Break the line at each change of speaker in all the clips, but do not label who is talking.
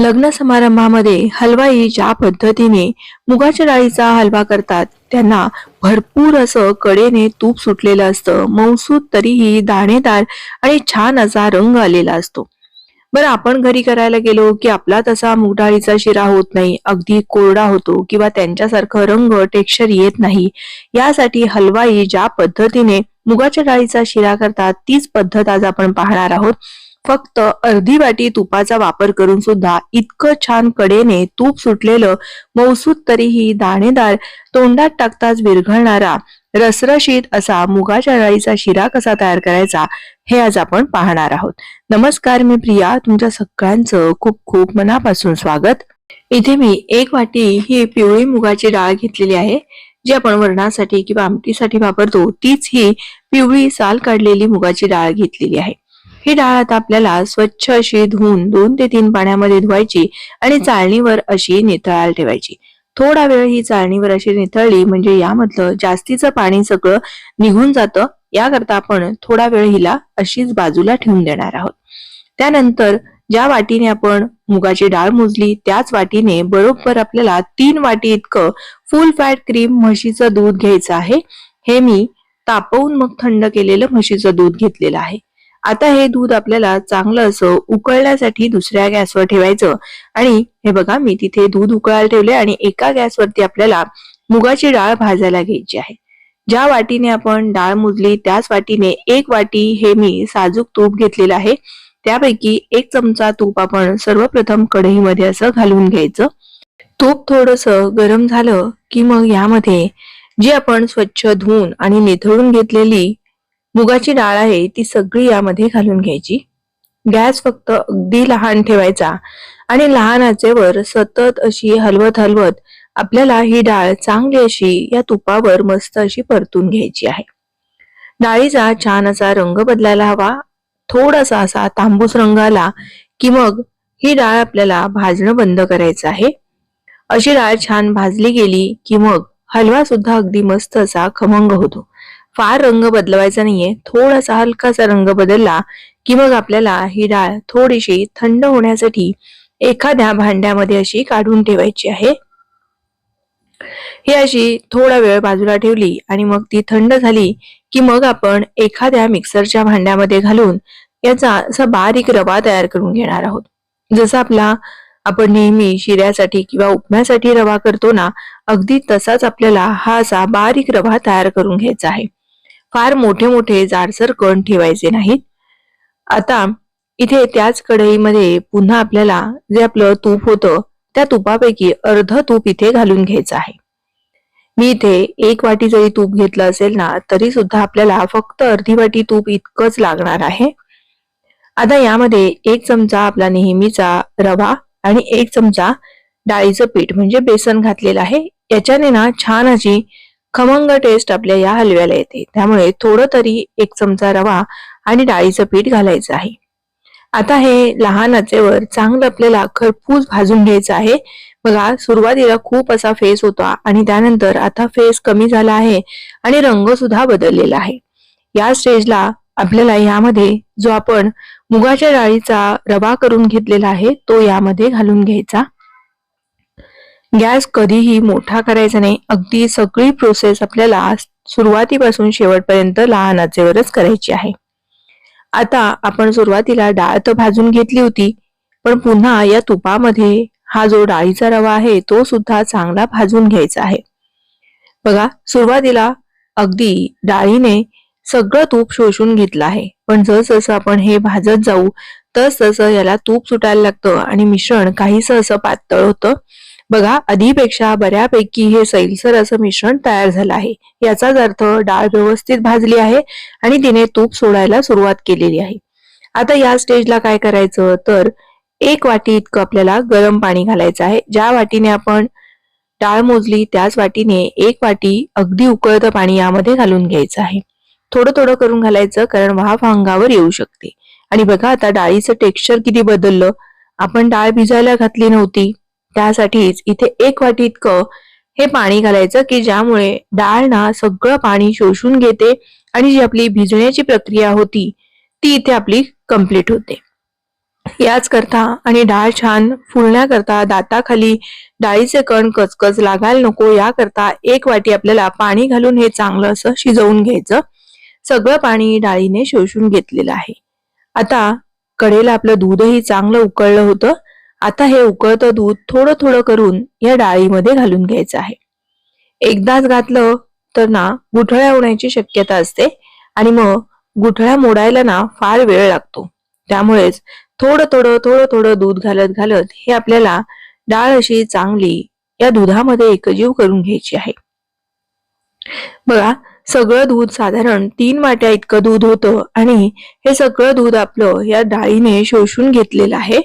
लग्न समारंभामध्ये हलवाई ज्या पद्धतीने मुगाच्या डाळीचा हलवा करतात त्यांना भरपूर असं कडेने तूप सुटलेलं असतं. मौसूद तरीही दाणेदार आणि छान असा रंग आलेला असतो. बरं आपण घरी करायला गेलो की आपला तसा मूग डाळीचा शिरा होत नाही अगदी कोरडा होतो किंवा त्यांच्यासारखं रंग टेक्स्चर येत नाही. यासाठी हलवाई ज्या पद्धतीने मुगाच्या डाळीचा शिरा करतात तीच पद्धत आज आपण पाहणार आहोत. फक्त अर्धी वाटी तुपाचा वापर करून सुद्धा इतकं छान कडेने तूप सुटलेलं मौसूद तरीही दाणेदार तोंडात टाकताच विरघळणारा रसरशीत असा मुगाच्या डाळीचा शिरा कसा तयार करायचा हे आज आपण पाहणार आहोत. नमस्कार मी प्रिया तुमच्या सगळ्यांचं खूप खूप मनापासून स्वागत. इथे मी एक वाटी ही पिवळी मुगाची डाळ घेतलेली आहे जी आपण वरणासाठी किंवा आमटीसाठी वापरतो तीच ही पिवळी साल काढलेली मुगाची डाळ घेतलेली आहे. ही डाळ आता आपल्याला स्वच्छ अशी धुवून दोन ते तीन पाण्यामध्ये धुवायची आणि चाळणीवर अशी नितळायला ठेवायची. थोडा वेळ ही चाळणीवर अशी नितळली म्हणजे यामधलं जास्तीचं पाणी सगळं निघून जातं. याकरता आपण थोडा वेळ हिला अशीच बाजूला ठेवून देणार आहोत. त्यानंतर ज्या वाटीने आपण मुगाची डाळ मोजली त्याच वाटीने बरोबर आपल्याला तीन वाटी इतकं फुल फॅट क्रीम म्हशीचं दूध घ्यायचं आहे. हे मी तापवून मग थंड केलेलं म्हशीचं दूध घेतलेलं आहे. आता हे दूध आपल्याला चांगलं असं उकळण्यासाठी दुसऱ्या गॅसवर ठेवायचं. आणि हे बघा मी तिथे दूध उकळायला ठेवले आणि एका गॅसवरती आपल्याला मुगाची डाळ भाजायला घ्यायची आहे. ज्या वाटीने आपण डाळ मुजली त्याच वाटीने एक वाटी हे मी साजूक तूप घेतलेलं आहे. त्यापैकी एक चमचा तूप आपण सर्वप्रथम कढईमध्ये असं घालून घ्यायचं. तूप थोडस गरम झालं की मग यामध्ये जी आपण स्वच्छ धुवून आणि निथळून घेतलेली मुगाची डाळ आहे ती सगळी यामध्ये घालून घ्यायची. गॅस फक्त अगदी लहान ठेवायचा आणि लहान आचेवर सतत अशी हलवत हलवत आपल्याला ही डाळ चांगली अशी या तुपावर मस्त अशी परतून घ्यायची आहे. डाळीचा छान असा रंग बदलायला हवा. थोडासा असा तांबूस रंग आला की मग ही डाळ आपल्याला भाजणं बंद करायचं आहे. अशी डाळ छान भाजली गेली की मग हलवा सुद्धा अगदी मस्त असा खमंग होतो. फार रंग बदलवायचा नाहीये. थोडासा हलकासा रंग बदलला की मग आपल्याला ही डाळ थोडीशी थंड होण्यासाठी एखाद्या भांड्यामध्ये अशी काढून ठेवायची आहे. ही अशी थोडा वेळ बाजूला ठेवली आणि मग ती थंड झाली की मग आपण एखाद्या मिक्सरच्या भांड्यामध्ये घालून याचा असा बारीक रवा तयार करून घेणार आहोत. जसा आपला आपण नेहमी शिऱ्यासाठी किंवा उपम्यासाठी रवा करतो ना अगदी तसाच आपल्याला हा असा बारीक रवा तयार करून घ्यायचा आहे. फार मोठे मोठे जाडसर कण ठेवायचे नाहीत. आता इथे त्याच कढईमध्ये पुन्हा आपल्याला जे आपलं तूप होतं त्या तुपापैकी अर्ध तूप इथे घालून घ्यायचं आहे. मी इथे एक वाटी जरी तूप घेतलं असेल ना तरी सुद्धा आपल्याला फक्त अर्धी वाटी तूप इतकंच लागणार आहे. आता यामध्ये एक चमचा आपला नेहमीचा रवा आणि एक चमचा डाळीचं पीठ म्हणजे बेसन घातलेलं आहे. याच्याने ना छान अशी खमंग टेस्ट आपल्या या हलव्याला येते. त्यामुळे थोडं तरी एक चमचा रवा आणि डाळीचं पीठ घालायचं आहे. आता हे लहान आचेवर चांगलं आपल्याला खरपूस भाजून घ्यायचं आहे. बघा सुरुवातीला खूप असा फेस होता आणि त्यानंतर आता फेस कमी झाला आहे आणि रंग सुद्धा बदललेला आहे. या स्टेजला आपल्याला यामध्ये जो आपण मुगाच्या डाळीचा रवा करून घेतलेला आहे तो यामध्ये घालून घ्यायचा. गॅस कधीही मोठा करायचा नाही. अगदी सगळी प्रोसेस आपल्याला सुरुवातीपासून शेवटपर्यंत लहान आचेवरच करायची आहे. आता आपण सुरुवातीला डाळ तर भाजून घेतली होती पण पुन्हा या तुपामध्ये हा जो डाळीचा रवा आहे तो सुद्धा चांगला भाजून घ्यायचा आहे. बघा सुरुवातीला अगदी डाळीने सगळं तूप शोषून घेतलं आहे. पण जसजसं आपण हे भाजत जाऊ तस तसं याला तूप सुटायला लागतं आणि मिश्रण काहीसं असं पातळ होतं. बघा आधीपेक्षा बऱ्यापैकी हे सैलसर असं मिश्रण तयार झालं आहे. याचाच अर्थ डाळ व्यवस्थित भाजली आहे आणि तिने तूप सोडायला सुरुवात केलेली आहे. आता या स्टेजला काय करायचं? तर एक वाटी इतकं आपल्याला गरम पाणी घालायचं आहे. ज्या वाटीने आपण डाळ मोजली त्याच वाटीने एक वाटी अगदी उकळतं पाणी यामध्ये घालून घ्यायचं आहे. थोडं थोडं करून घालायचं कारण वाफ अंगावर येऊ शकते. आणि बघा आता डाळीचं टेक्स्चर किती बदललं. आपण डाळ भिजायला घातली नव्हती. त्यासाठीच इथे एक वाटी इतकं हे पाणी घालायचं की ज्यामुळे डाळ ना सगळं पाणी शोषून घेते आणि जी आपली भिजण्याची प्रक्रिया होती ती इथे आपली कंप्लीट होते. याच करता आणि डाळ छान फुलण्याकरता दाताखाली डाळीचे कण कचकच लागायला नको याकरता एक वाटी आपल्याला पाणी घालून हे चांगलं असं शिजवून घ्यायचं. सगळं पाणी डाळीने शोषून घेतलेलं आहे. आता कडेला आपलं दूधही चांगलं उकळलं होतं. आता हे उकळतं दूध थोडं थोडं करून या डाळीमध्ये घालून घ्यायचं आहे. एकदाच घातलं तर ना गुठळ्या होण्याची शक्यता असते आणि मग गुठळ्या मोडायला ना फार वेळ लागतो. त्यामुळेच थोडं थोडं थोडं थोडं दूध घालत घालत हे आपल्याला डाळ अशी चांगली या दुधामध्ये एकजीव करून घ्यायची आहे. बघा सगळं दूध साधारण तीन वाट्या इतकं दूध होतं आणि हे सगळं दूध आपलं या डाळीने शोषून घेतलेलं आहे.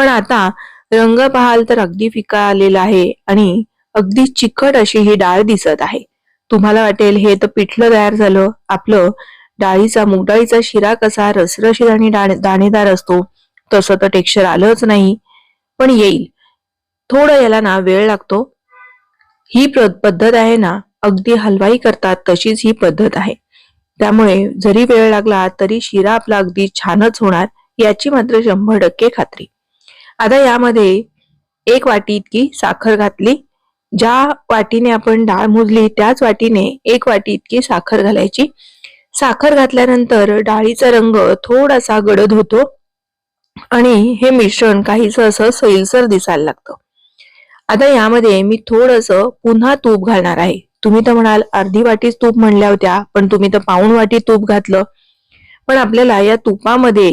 पण आता रंग पाहाल तर अगदी फिका आलेला आहे आणि अगदी चिकट अशी ही डाळ दिसत आहे. तुम्हाला वाटेल हे तर पिठलं तयार झालं. आपलं डाळीचा मुगडाळीचा शिरा कसा रसरशीत आणि दाणेदार असतो तसं तर टेक्स्चर आलंच नाही. पण येईल. थोडं याला ना वेळ लागतो. ही पद्धत आहे ना अगदी हलवाई करतात तशीच ही पद्धत आहे. त्यामुळे जरी वेळ लागला तरी शिरा आपला अगदी छानच होणार याची मात्र शंभर टक्के खात्री. आता यामध्ये एक वाटी इतकी साखर घातली. ज्या वाटीने आपण डाळ मुजली त्याच वाटीने एक वाटी इतकी साखर घालायची. साखर घातल्यानंतर डाळीचा रंग थोडासा गडद होतो आणि हे मिश्रण काहीच असं सैलसर दिसायला लागतं. आता यामध्ये मी थोडस पुन्हा तूप घालणार आहे. तुम्ही तर म्हणाल अर्धी वाटीच तूप म्हणल्या होत्या पण तुम्ही तर पाऊण वाटी तूप घातलं. पण आपल्याला या तुपामध्ये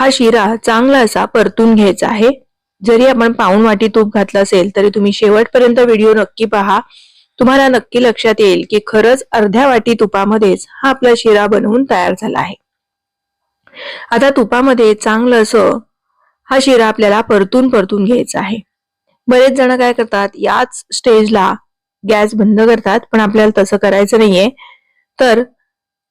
हा शिरा चांगला असा परतून घ्यायचा आहे. जरी आपण पाऊण वाटी तूप घातलं असेल तरी तुम्ही शेवटपर्यंत व्हिडिओ नक्की पहा. तुम्हाला नक्की लक्षात येईल की खरंच अर्ध्या वाटी तुपामध्येच हा आपला शिरा बनवून तयार झाला आहे. आता तुपामध्ये चांगलं असं हा शिरा आपल्याला परतून परतून घ्यायचा आहे. बरेच जण काय करतात याच स्टेजला गॅस बंद करतात पण आपल्याला तसं करायचं नाहीये. तर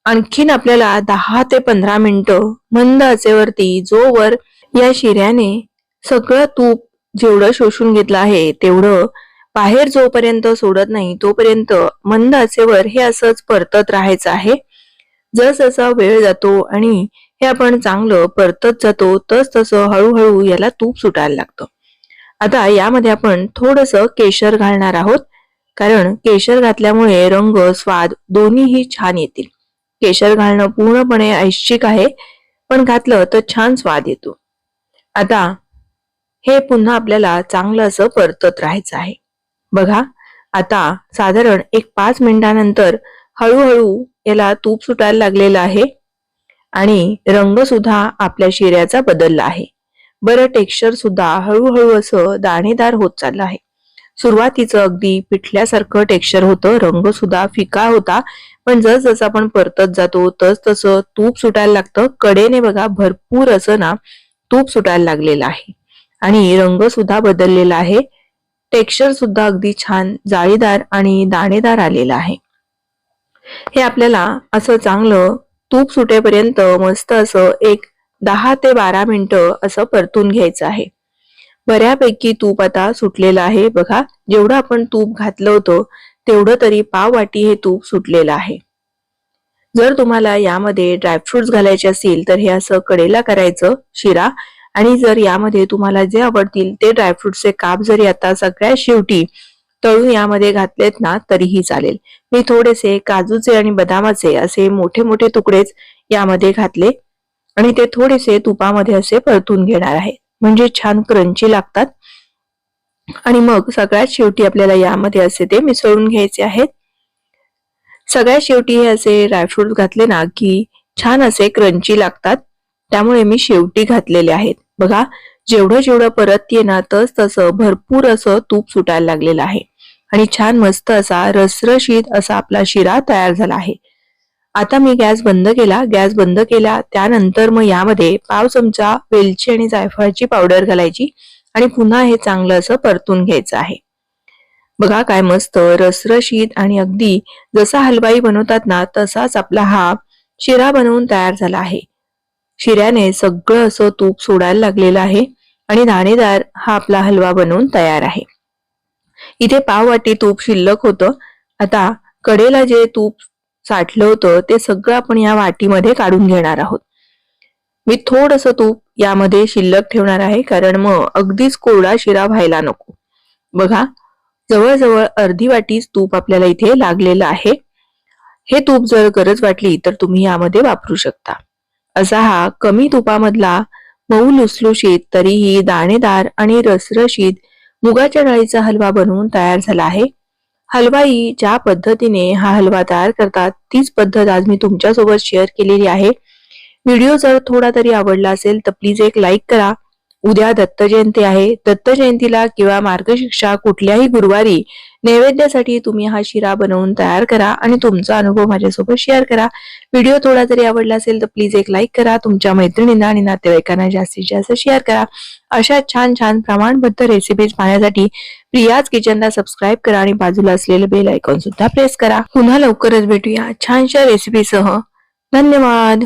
आणखीन आपल्याला दहा ते पंधरा मिनिटं मंद आचेवरती जोवर या शिऱ्याने सगळं तूप जेवढं शोषून घेतलं आहे तेवढं बाहेर जोपर्यंत सोडत नाही तोपर्यंत मंद आचेवर हे असंच परतत राहायचं आहे. जसजसा वेळ जातो आणि हे आपण चांगलं परतत जातो तस तसं हळूहळू याला तूप सुटायला लागतं. आता यामध्ये आपण थोडस केशर घालणार आहोत कारण केशर घातल्यामुळे रंग स्वाद दोन्हीही छान येतील. केशर घालणं पूर्णपणे ऐच्छिक आहे पण घातलं तर छान स्वाद येतो. आता हे पुन्हा आपल्याला चांगलं असं परतत राहायचं आहे. बघा आता साधारण एक पाच मिनिटानंतर हळूहळू याला तूप सुटायला लागलेलं आहे आणि रंग सुद्धा आपल्या शिऱ्याचा बदलला आहे. बरं टेक्स्चर सुद्धा हळूहळू असं दाणेदार होत चाललं आहे. सुरुवातीचं अगदी पिठल्यासारखं टेक्स्चर होतं रंग सुद्धा फिका होता पण जस जसं आपण परतत जातो तस तसं तूप सुटायला लागतं. कडेने बघा भरपूर असं ना तूप सुटायला लागलेलं आहे. आणि रंग सुद्धा बदललेला आहे. टेक्स्चर सुद्धा अगदी छान जाळीदार आणि दाणेदार आलेलं आहे. हे आपल्याला असं चांगलं तूप सुटेपर्यंत मस्त असं एक दहा ते बारा मिनिटं असं परतून घ्यायचं आहे. बऱ्यापैकी तूप आता सुटलेलं आहे. बघा जेवढं आपण तूप घातलं होतं तेवढं तरी पाव वाटी हे तूप सुटलेलं आहे. जर तुम्हाला यामध्ये ड्रायफ्रुट्स घालायचे असतील तर हे असं कडेला करायचं शिरा. आणि जर यामध्ये तुम्हाला जे आवडतील ते ड्रायफ्रुट्सचे काप जरी आता सगळ्या शेवटी तळून यामध्ये घातलेत ना तरीही चालेल. मी थोडेसे काजूचे आणि बदामाचे असे मोठे मोठे तुकडेच यामध्ये घातले. आणि ते थोडेसे तुपामध्ये असे परतून घेणार आहे. म्हणजे छान क्रंची लागतात. आणि मग सगळ्यात शेवटी आपल्याला यामध्ये असे ते मिसळून घ्यायचे आहेत. सगळ्यात शेवटी हे असे ड्रायफ्रुट घातले ना की छान असे क्रंची लागतात. त्यामुळे मी शेवटी घातलेले आहेत. बघा जेवढं जेवढं परत ना तस तसं भरपूर असं तूप सुटायला लागलेलं आहे. आणि छान मस्त असा रसरशीत असा आपला शिरा तयार झाला आहे. आता मी गॅस बंद केला. गॅस बंद केला त्यानंतर मग यामध्ये पाव चमचा वेलची आणि जायफळाची पावडर घालायची. आणि पुन्हा हे चांगलं असं परतून घ्यायचं आहे. बघा काय मस्त रसरशीत आणि अगदी जसा हलवाई बनवतात ना तसाच आपला हा शिरा बनवून तयार झाला आहे. शिऱ्याने सगळं असं तूप सोडायला लागलेलं आहे आणि दाणेदार हा आपला हलवा बनवून तयार आहे. इथे पाव वाटी तूप शिल्लक होतं. आता कडेला जे तूप साठलं होतं ते सगळं आपण या वाटीमध्ये काढून घेणार आहोत. मी थोडस तूप यामध्ये शिल्लक ठेवणार आहे कारण मग अगदीच कोरडा शिरा व्हायला नको. बघा जवळजवळ अर्धी वाटीच तूप आपल्याला इथे लागलेलं आहे. हे तूप जर गरज वाटली तर तुम्ही यामध्ये वापरू शकता. असा हा कमी तुपामधला मऊ लुसलुशीत तरीही दाणेदार आणि रसरशीत मुगाच्या डाळीचा हलवा बनवून तयार झाला आहे. हलवाई ज्या पद्धतीने हा हलवा तयार करतात तीच पद्धत आज मी तुमच्यासोबत शेअर केलेली आहे. व्हिडिओ जर थोडा तरी आवडला असेल तर प्लीज एक लाईक करा. उद्या दत्त जयंती आहे. दत्त जयंतीला किंवा मार्गशिक्षा कुठल्याही गुरुवारी नैवेद्यासाठी तुम्ही हा शिरा बनवून तयार करा आणि तुमचा अनुभव माझ्यासोबत शेअर करा. व्हिडिओ थोडा तरी आवडला असेल तर प्लीज एक लाईक करा. तुमच्या मैत्रिणींना आणि नातेवाईकांना जास्तीत जास्त शेअर करा. अशा छान छान प्रमाणबद्ध रेसिपीज पाहण्यासाठी प्रियाज किचनला सबस्क्राईब करा आणि बाजूला असलेलं बेल आयकॉन सुद्धा प्रेस करा. पुन्हा लवकरच भेटूया छानशा रेसिपीसह धन्यवाद.